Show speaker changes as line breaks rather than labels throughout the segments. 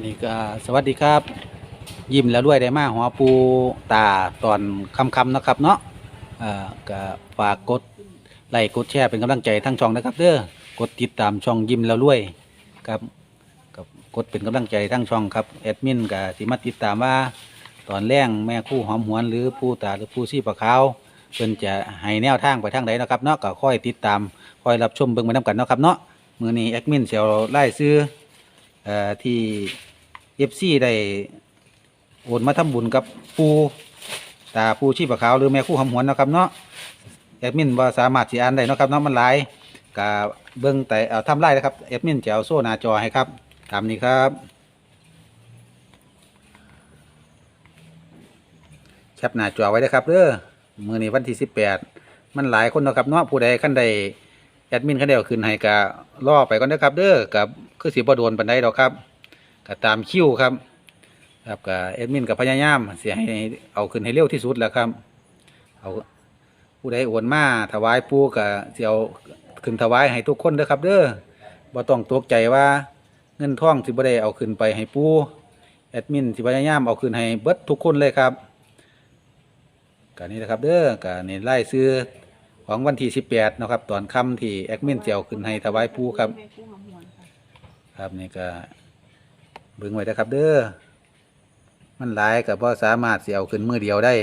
นนี้ก็สวัสดีครับ ยิ้มแล้วด้วยได้มาหัวปูตาตอนคำคำๆนะครับ เนาะเอ่อก็ฝากกดไลค์กดแชร์เป็นกำลังใจทั้งช่องนะครับเด้อกดติดตามช่องยิ้มแล้วด้วยครับกับกดเป็นกำลังใจทั้งช่องครับแอดมินกับสิมาติดตามว่า ตอนแรงแม่คู่หอมหวนหรือผู้ตาหรือผู้ซี่ปะขาวเพิ่นจะให้แนวทางไปทางใดเนาะครับเนาะก็ค่อยติดตามค่อยรับชมเบิ่งไปนํกันเนาะครับเนาะมื้อนี้แอดมินสิเอาไล่ซื้อเอ่อที่ FC ได้โอนมาทำบุญกับปูตาปูชีพขาวหรือแม่คู่หอมหวนนะครับเนาะแอดมินบ่าสามารถสิอ่านได้เนาะครับเนาะมันหลายก็เบิ่งแต่เอาทำไล่นะครับแอดมินจะเอาโซ่หน้าจอให้ครับตามนี้ครับแคปหน้าจอไว้เด้อครับเด้อมือนี้วันที่18มันหลายคนนะครับเนาะผู้ใดคันใดแอดมินคันใดเอาขึ้นให้ก็รอไปก่อนเด้อครับเด้อกับคือสิบ่โดนปานใดดอกครับ ก็ตามคิวครับครับก็แอดมินก็พยายามเสิให้เอาขึ้นให้เร็วที่สุดแล้วครับ เอาผู้ใดโอนมาถวายปู่ก็สิเอาขึ้นถวายให้ทุกคนเด้อครับเด้อบ่ต้องตกใจว่าเงินท่องสิบ่ได้เอาขึ้นไปให้ปูแอดมินสิพยายามเอาขึ้นให้เบิดทุกคนเลยครับการนี้นะครับเด้อการนี้ไล่ซื้อของวันที่สิบแปดนะครับตอนค่ำที่แอดมินเจียวขึ้นให้ถวายปูครับ ครับนี่ก็ เบิ่งไว้นะครับ เด้อมันหลายกับพ่อสามารถเสียวขึ้นมือเดียวได้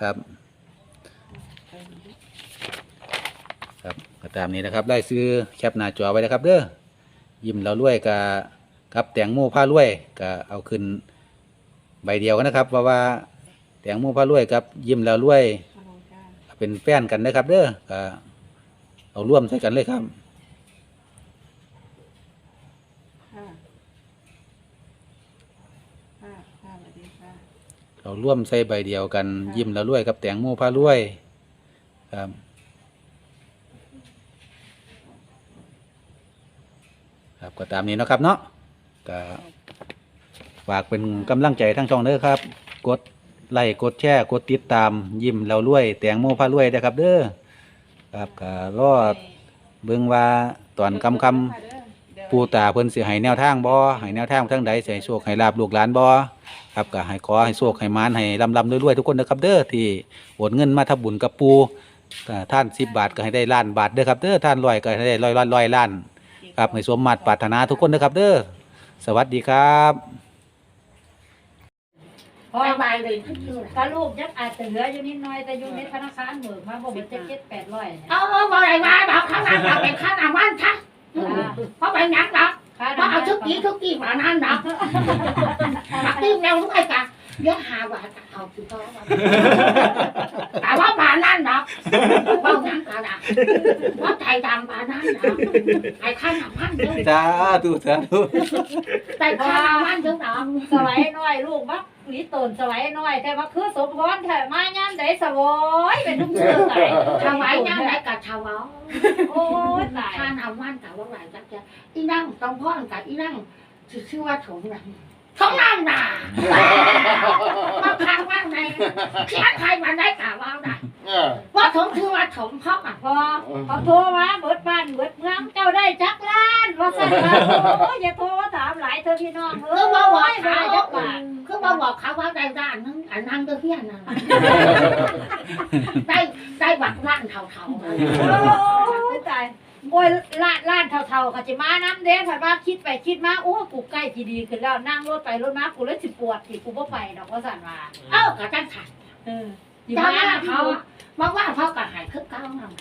ครับ ครับก็ตามนี้นะครับไล่ซื้อแคปหน้าจอไว้นะครับ เด้อยิ้มเรารวยกับกับแตงโมผ้ารวยก็เอาขึ้นใบเดียวกันนะครับ เพราะว่าแตงโมพระรวยครับยิ้มแล้วรวย เป็นแฟนกันนะครับ เด้อก็เอาร่วมใส่กันเลยครับ
ค่ะค่ะค่ะสวัส ดีค่ะ
เอาร่วมใส่ใบเดียวกัน
ค่ะ
ยิ้มแล้วรวยกับแตงโมพระรวย ครับ ครับก็ตามนี้เนาะครับเนาะก็ฝากเป็นกำลังใจทั้งช่องเด้อครับ กดไลค์กดแชร์กดติดตาม ยิ้มแล้วรวย แตงโมพระรวยนะครับ เด้อครับก็รอดเบิ่งว่าตอนคำคำ ปูตาเพิ่นสิให้แนวทางบ่ให้แนวทางทางใดสิให้โชคให้ลาบลูกหลานบ่ครับก็ให้ขอให้โชคให้มานให้ลำลำรวยๆทุกคนนะครับเด้อที่โอนเงินมาทำบุญกับปูก็ท่าน10บาทก็ให้ได้ล้านบาทเด้อครับเด้อท่านร้อยก็ให้ได้ร้อยร้อยร้อยล้านครับให้สมมาตรปรารถนาทุกคนนะครับเด้อสวัสดีครับ
พอไปเลยขึ้นชื่อ
ก็ลูกยังอาจจะเหลืออยู่นิดหน่อยแต่อยู่ในธนาคารหมื่นมาบอกว่าจะเก็ดแปดร้อยเนี่ย
เอาเอาอะไรมาบอกข้างหลังเราเป็นข้างหลังมันค่ะ เพราะเป็นหนักหรอก
ค่า
เพราะเอาทุกทีทุกทีมานั่นหรอกตักทีเร็วด้วยกันเดี๋ยวหาว่าเอาคือเขาแต่ว่าป่านั่นหรอกว่าหนักกันอะว่าใจดำป่านั่นหรอกไอ้ข้างหลังมันเยอะ
สาธุสาธุ
แต่ข้างหลังมันเยอะหรอก
สไลด์น้อยลูกมักหลีตนสไลด์น้อย แต่ว่าคือสมพรแถมมาย่ำได้สวยเป็นทุกเชื่อไก่
ถวายนั่งไหนกับถวา
โอ้ยตาย
ข้าเอามันกับว่าไหนจักจะอีนั่งต้องพ่อนกับอีนั่งชื่อว่าถงนั่งถงนั่งน่ะมาพังว่างในเขียนใครมาได้กล่าวว่าได้ว่าถงชื่อว่าถงพ่ออะ
พอพอโทรมาเบิดบ้านเบิดเมืองเจ้าได้จักล้านว่าสั่นว่าโอ้ยอย่าโทรมาถามหลายเธอพี่น้องเอ
อว่าบอก
ไม่
เขา
ได้จักบาท
คือว่าบอกเขาว่าได้ด้านนึงอันนั่งก็เพี้ยนนั่นได้ได้บักร่างเท่าๆ
โอ้ยตายโอ้ยล้านล้านเท่าๆก็จะมาน้ำเด้ผัดว่าคิดไปคิดมาโอ้กูใกล้ที่ดีขึ้นแล้วนั่งรถไปรถมากูเลยสิปวดที่กูบ่ไปดอกว่าสั่นว่า
เอ้ากระจังขัด
เออ
เจ้าว่าเขาบอกว่าเขากระหายคึกเก้านั่น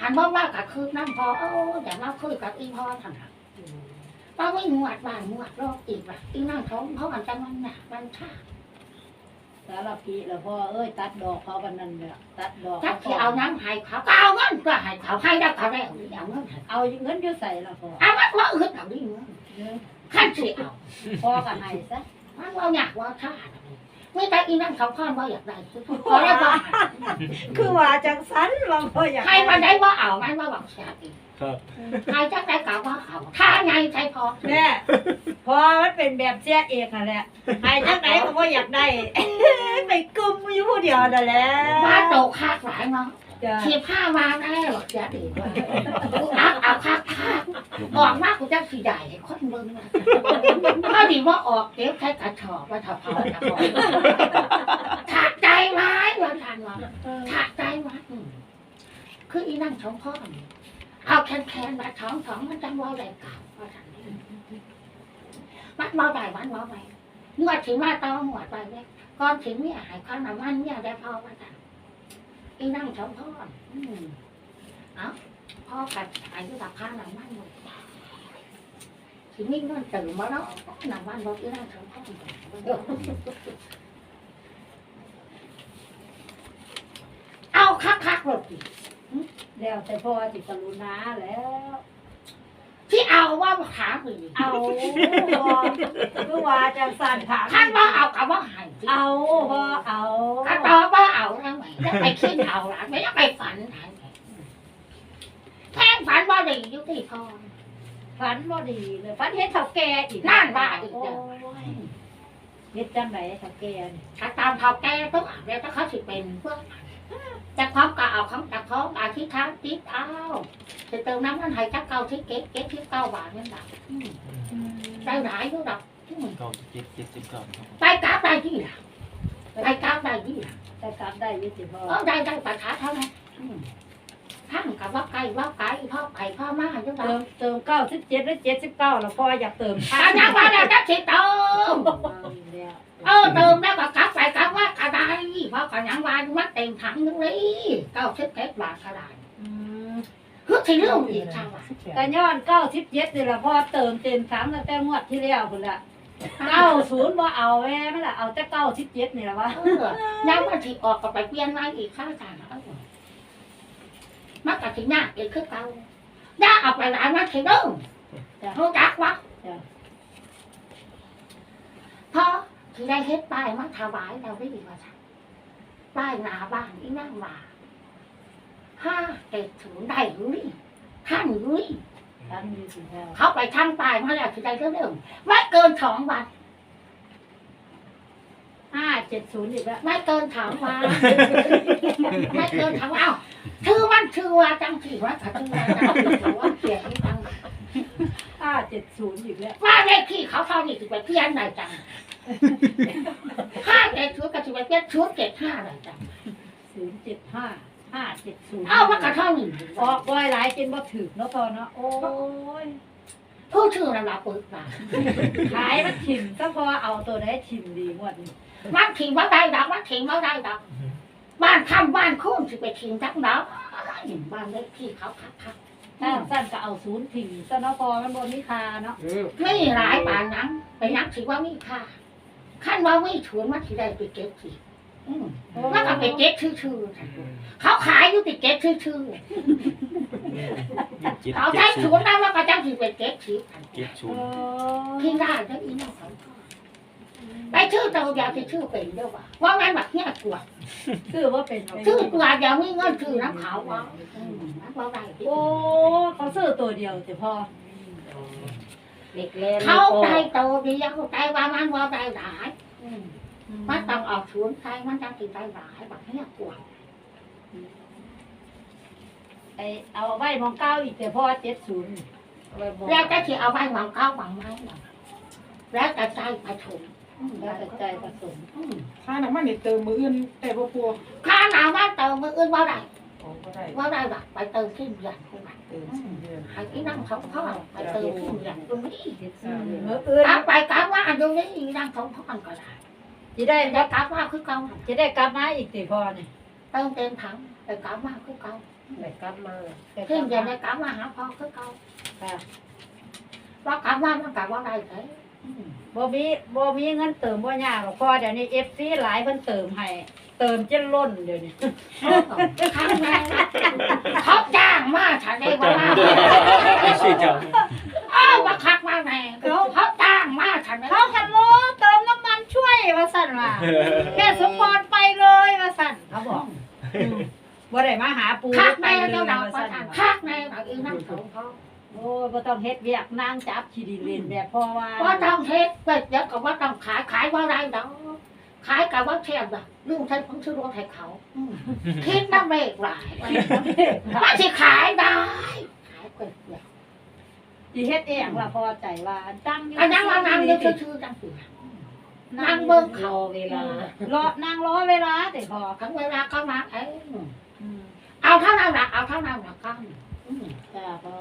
หันบอกว่ากับคือน้ำพอเออแต่ว่าคุยกับอีพ่อทำไม ป้าไม่หนวดบ้านหนวดโรคอีกว่ะอีนั่งท้องเพราะมันจะมันหนักมันชา
สารพีแล้วพ่อเอ้ยตัดดอกเขาบันนั้นเนี่ยตัดดอก
ถ้าที่เอาน้ำให้เขาก็เอาเงินก็ให้เขาให้ได้เขาได้เอาเอาเงินให้
เอาเงินอยู่ใส่ละพ่อ
เอามันว่าเงินเอาดิเงินขั้นที่เอา
พ่อก็ให้ซะ
มันว่าอยากว่าชาไม่แต่อีนั่งเขาพ่อนว่าอยากได้คือพอได้ว่า
คือว่าจังสันว่าพ่ออยาก
ใครมาได้ว่าเอามันว่าบอกเสียอีก
ครับ
ใครจะได้กล่าวว่าเอาถ้าไงใช่พอ
แม่พอมันเป็นแบบเสียเอกนั่นแหละให้จังไหนก็บ่อยากได้ ไปกึมอยู่ผู้เดียวนั่นแหละ
ว่าโตคาดหลายเนาะ
จ้ะ
ขีผ้าวางได้หรอกเสียอีกว่าเอาเอาคาดคาดบอกมากกูจะสีใหญ่ให้คนเบิ่งว่าดีว่าออกเก็บใช้กระชอบว่าถ้าเผาถ้าเผาถักใจไว้ว่าทานว่าถักใจไว้อืมคืออีนั่งสองพ่อนี่ เอาแคนแคนมาท้องสองมันจังว่าอะไรเก่าว่าทานมันเมาได้มันเมาไปงวดถึงมาต้องหวดไปเนี่ยก่อนถึงเนี่ยหายความหนามันเนี่ยได้พอว่าทานอีนั่งสองพ่ออืมเอาพ่อกัดหายด้วยกับข้างหนามันหมด thì mình nó từ mà nó nằm ăn vào cái này không có ao khắc khắc rồi
แล้วแต่พ่อสิกรุณาแล้ว
ที่เอาว่าขาไป
เอาพ่อคือว่าจังสั่นถาม
ท่านว่าเอากับว่าหาย
เอาพ่อเอา
ก็ตอบว่าเอาแล้วไหมแล้วไปขึ้นเอาละไม่ต้องไปฝันไหนแท่งฝันว่าดีอยู่ที่พอ
ฝันบ่ดีเลยฝันเห็นเฒ่าแก่อีก
นั่นว่าอีก
โอ้
เด้อ
ยเฮ็ดจังไดเฒ่าแก่นี่
ถ้าตามเขาแก้ต้องอ่านแล้วถ้าเขาสิเป็นเพื่อ จะพร้อมกับเอาคำจากพร้อมอาทิตย์ท้าทิตย์เอาจะเติมน้ำมันให้จักเก้าทิศเก๊กเก๊กทิศเก้าบาทนั่นแหละได้หลายอยู่ดอกอืม
เก้าเจ็ดเจ็ดสิบเก้าครับ
ไปกราบได้ที่ล่ะไปกราบได้ที่ล่ะ
แต่กลับได้อยี่สิพ่อ
เออได้ได้ประชาเท่านั้นอืมทั้งกับว่าไก่ว่าไก่พ่อไก่พ่อมาอยู่ดอ
เติ
ก
มเติมเก้าสิบเจ็ดหรือเจ็ดสิบเก้าแล้วพ่ออยากเติม
ตาอยากว่าแล้วจะสิเติมเออเติมแล้วก็กลับไปกลับ ว่ากระไดเพราะกันยังว่ามันเต็มถังนึงเลยเก้าสิบเอ็ดบาทกระได
อืม
คือที่เรื่องอีกช่างว่า
แต่ย้อนเก้าสิบเจ็ดนี่แหละพ่อเติมเต็มถังตั้งแต่งวดที่แล้วคุณละเก้าศูนย์บ่เอาแม่ไม่ละเอาแต่เก้าสิบเจ็ดนี่แหละวะ
เออยังมันสิออกก็ไปเปลี่ยนมาอีกข้างทางเอามันก็สิยากอีกคือเก่าย่าเอาไปหลายมันสิเด้อ
จ้ะ
รู้จักวะ
จ้ะ
พอที่ ได้เฮ็ดป้ายมาถวายเราได้ดีกว่าจ้ะป้ายหน้าบ้านอีนั่งว่าห้าเจ็ดศูนย์ได้หรือนี่ท่านหรือนี่
ทันอยู่สิพ่อ
เขาไปทำป้ายมาแล้วที่ได้เรื่องไม่เกินสองวัน
ห้าเจ็ดศูนย์อีกแล้ว
ไม่เกินสามวันไม่เกินสามวันเอ้าชื่อมันชื่อว่าจังที่ว่าเขาชื่อว่าจังที่ว่าเสียงจัง
ห้าเจ็ดศูนย์อีกแล้ว
ว่าเลขที่เขาเท่านี้ถือไปเพี้ยนหน่อยจังห้าเจ็ด ชุดก็ถือไปเพี้ยนชุดเจ็ดห้าหน่อยจัง
ศูนย์เจ็ดห้าห้าเจ็ดศูนย์
เอ้ามันก็เท่านี้
ออกบ่อยหลายจนบ่ถึกเนาะพ่อเนาะโอ้ย
ผู้ชื่อระดับปึ๊กมา
ขายมันถิ่มซะพอเอาตัวไหนถิ่มดีงวดนี้
มันถิ่งว่าได้ดอกมันถิ่งว่าได้ดอกบ้านทำบ้านคุ้มสิไปถิ่งจังดอกบ้านเลขที่เขาคักคัก
ถ้าสั้นก็เอาศูนย์ถิ่มซะเนาะพอมันบ่มีค่าเนาะ
ไม่หลายป่านนั้นไปนักถือว่ามีค่าขั้นว่าไม่ถวนมันที่ได้ไปเก็บสิอื มมันก็ไปเก็บชื่อๆเขาขายอยู่ไปเก็บชื่อ
เจ็ด
ๆเขา
เจ็
ใช้
ด
ถ
ศู
วน
นย์
ได้ว่าก็จังสิไปเก็บสิ
เจ็ดศู
โอ้
นย์
ที่ได้ได้อีน้องสองคนไปชื่อตัวเดียวที่ชื่อเป็นเด้อว่าว่าแม่นแบบเนี้ยกลัว
คือว่าเป็น
ชื่อตัวเดียวมีเงินชื่อน้ำขาวว่าอืมมันว่าได้ดิ
โอ้เขาซื้อตัวเดียวแต่พอ
เด็กเล่น
เขาได้ตัวเดียวได้ว่ามันว่าได้หลายอื มมันต้องออกสวนใครมันจังสิได้หลายแบบเนี้ยกลัว
ไอเอาไว้มองเก้าอีกแต่พอเจ็ดศูนย์
แล้วจะที่เอาไว้หวังเก้าหวังไม้หวังแล้วจะใจผสมอืม
แล้วแต่ใจผสม
อืม
ค่าน้ำมันนี่เติมมืออื่นแต่บ่ปัว
ข้าหนาว่าเติมมืออื่นว่าได้
ของก็ได้
ว่าได้หรอกไปเติมขึ้นเดือนคุณ
เติมสี่เดือน
ให้ที่นั่งเขาพ่อไปเติมขึ้นเดือนตรงนี้
เมื่ออื่น
กลับไปกลับว่าตรงนี้นั่งเขาพ่อก็ได้
จะได้
แล้วกลับว่าคือเก่า
จะได้กลับมาอีกแต่พอเนี่ย
เติมเต็มถังไปกลับว่าคือเก่า
แต่กลับมา
ขึ้นเดือนไปกลับว่าหาพ่อคือเก่า
ค่ะ
ว่ากลับว่ามันกลับว่าได้ไหม
บ่มีบ่มีเงินเติมบ่ยากหรอกพอเดี๋ยวนี้เอฟซีหลายเพิ่นเติมให้เติมจนล้นเดี๋ยวนี้
ข้างในเขาจ้างมาฉันได้ว่า
ไม่ใช่เจ้า
อ้าวมาคักมาแม่เขาจ้างมาฉันได้
เขาคันโมเติมน้ำมันช่ วยว่าสั่นว่าแค่สมพรไปเลยว่าสั่นเขาบอกอืมบ่ได้มาหาปู
คัก
ไป
ใน
เลย
เจ้าดาว
ว่า
ประ
สั่น
ทาน
ว่า
คักในเราอีนั่งสองเขา
โอ้ยบ่ต้องเฮ็ดเวียกนางจับขี้ดินเล่นแบบพ่อว่า
ว่าต้องเฮ็ดเป็ดเดี๋ยวก็ว่าต้องขายขายว่าไรดอกขายกับว่าเทียบแบบลุงใช้ของชื่อรถให้เขาอืมคิดน้ำเบรกหลายว่าสิขายได้ขายเป็ดเดี๋ยว
สิเฮ็ดเองล่ะพอใจว่าตั้งอยู่
อันนั้นว่านั่งเดี๋ยวชื่อๆจังสิ นั่งเบิ่งเขา
เวลาร
อนั่งรอเวลาแต่พอ
ทั้งเวลาเขามาเอ้ย
อืม
เอาเท่านั้นละเอาเท่านั้นละครับอืม
จ้าพอ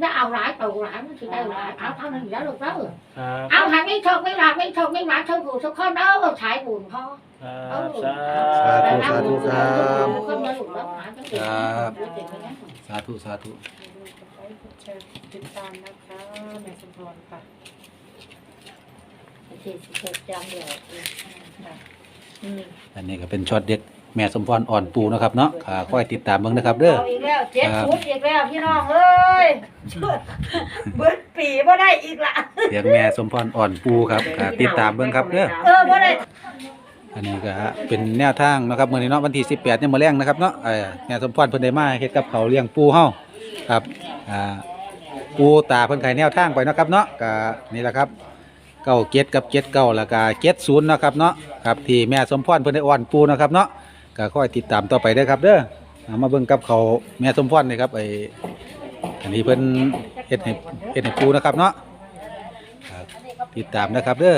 ถ้าเอาหลายตัวหลายมันสิได้หลายเอาเท่านั้นแล้วลูกเด้อ
ครับ
เอาหาไม่โชคไม่ลาไม่โชคไม่หวานโชคผู้ทุกคนเด้อฉายบุญพ่อ
ครับสา
สาธุ
ธุ
สาธุครับ
คนมาลูกแล้วหาจังสิ
ครับ
เด็กๆนะ
สาธุสาธุ
แชร์ติดตามนะคะแม่สมพรค่ะ
สี่สิบหกจานเดียวอืม
อันนี้ก็เป็นช็อตเด็ดแม่สมพรอ่อนปูนะครับเนาะค่ะคอยติดตามเบิ่งนะครับเด้อ
เอาอีกแล้วเจ็ด
ครับ
ชุดอีกแล้วพี่น้องเอ้ยเบิดปีบ่ได้อีกละ
เสียงแม่สมพรอ่อนปูครับค่ะติดตามเบิ่งครับเด้อ
เออบ่ได้
อันนี้ก็เป็นแนวทางนะครับมื้อนี้เนาะวันที่ 18เนี่ยมื้อแรงนะครับเนาะเอ่อแม่สมพรเพิ่นได้มาเฮ็ดกับเขาวเลี้ยงปูเฮาครับอ่าปูตาเพิ่นไขแนวทางไปเนาะครับเนาะก็นี่แหละครับ เก้าเจ็ดกับเจ็ดเก้าแล้วก็เจ็ดศูนย์นาะครับเนาะครับที่แม่สมพรเพิ่นได้อ่อนปูเนาะครับเนาะก็ค่อยติดตามต่อไปเด้อครับเด้อเอามาเบิ่งกับเขาวแม่สมพรนี่ครับไอ้อันนี้เพิ่นเฮ็ดให้เฮ็ดให้ปูนะครับเนาะครับติดตามนะครับเด้อ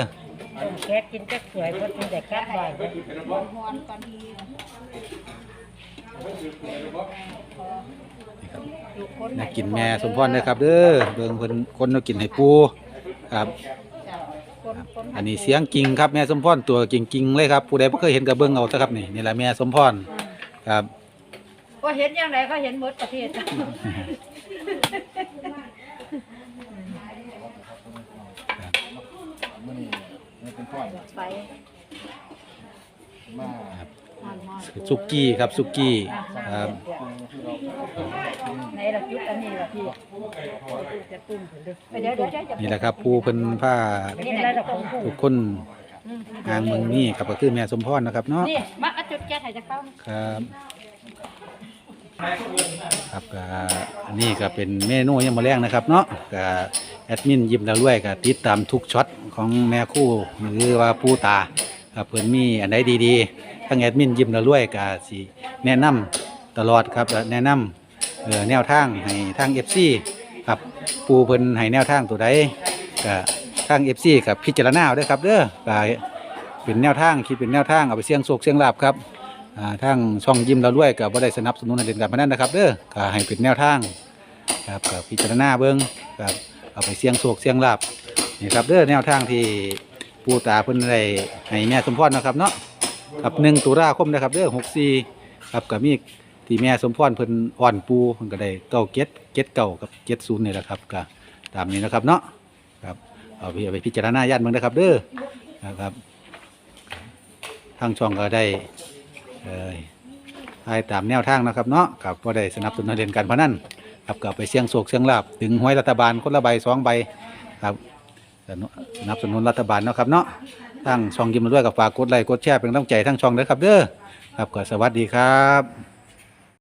แค่กินก็สวยเพราะกินแต่แค่บ่าย
น่ากินแม่สมพรนะครับเด้อเบิ่งเพิ่นคนเอากินให้ปูครับครับ อันนี้เสียงกิ่งครับแม่สมพรตัวกิ่งๆเลยครับผู้ใดบ่เคยเห็นก็เบิ่งเอาซะครับนี่นี่แหละแม่สมพรครับ
ก็เห็นอย่างไรก็เห็นหมดประเทศไป
สุกี้ครับสุกี้ครับ
ในระยุดอันนี้ละพี่จะตุ้มถึงดึกเดี๋ยวเดี๋ยวจะ
นี่แหละครับผู้เพิ่นผ้า
นี่ไหนเราของผู้
ทุกคนทางเมืองนี้ครับก็คือแม่สมพรนะครับเนาะ
นี่มาเอาจุดแก๊สให้จะเข้า
ครับครับก็อันนี้ก็เป็นเมนูยามมื้อแรงนะครับเนาะก็แอดมินยิ้มแล้วรวยก็ติดตามทุกช็อตของแม่คู่หรือว่าผู้ตาครับเพิ่นมีอันใดดีๆ ทั้งแอดมินยิ้มล้วรวยก็สิแนะนำตลอดครับแนะนำเอ่อแนวทางให้ทาง FC ครับปูเพิ่นให้แนวทางตัวใดก็ทาง FC กับพิจารณาเอาเด้อครับเด้อก็เป็นแนวทางคิดเป็นแนวทางเอาไปเสี่ยงโชคเสี่ยงลาภครับทางช่องยิ้มเราด้วยกับบ่ได้สนับสนุนให้เล่นการพนันนะครับเด้อก็ให้เป็นแนวทางครับก็พิจารณาเบิ่งครับเอาไปเสี่ยงโชคเสี่ยงลาบนี่ครับเด้อแนวทางที่ปูตาเพิ่นได้ให้แม่สมพรนะครับเนาะ ครับ1ตุลาคมนะครับเด้อ64ครับก็มีที่แม่สมพรเพิ่นอ่อนปูเพิ่นก็ได้เก้าเก็ดเก็ดเก้ากับเจ็ดศูนย์นี่แหละครับก็ตามนี้นะครับเนาะครับเอาไปเอาไปพิจารณาญาติเบิ่งนะครับ เด้อนะครับ ทางช่องก็ได้เอ่ยให้ตามแนวทางนะครับเนาะกับว่าได้สนับสนุนให้เล่นการพนันครับกับไปเสี่ยงโศกเสี่ยงลาบถึงหวยรัฐบาลคนละใบสองใบครับ นับสนุนรัฐบาลเนาะครับเนาะทั้งช่องยิ้มมาด้วยกับฝากกดไลค์กดแชร์เป็นกำลังใจทั้งช่องเลยครับเด้อครับก็สวัสดีครับ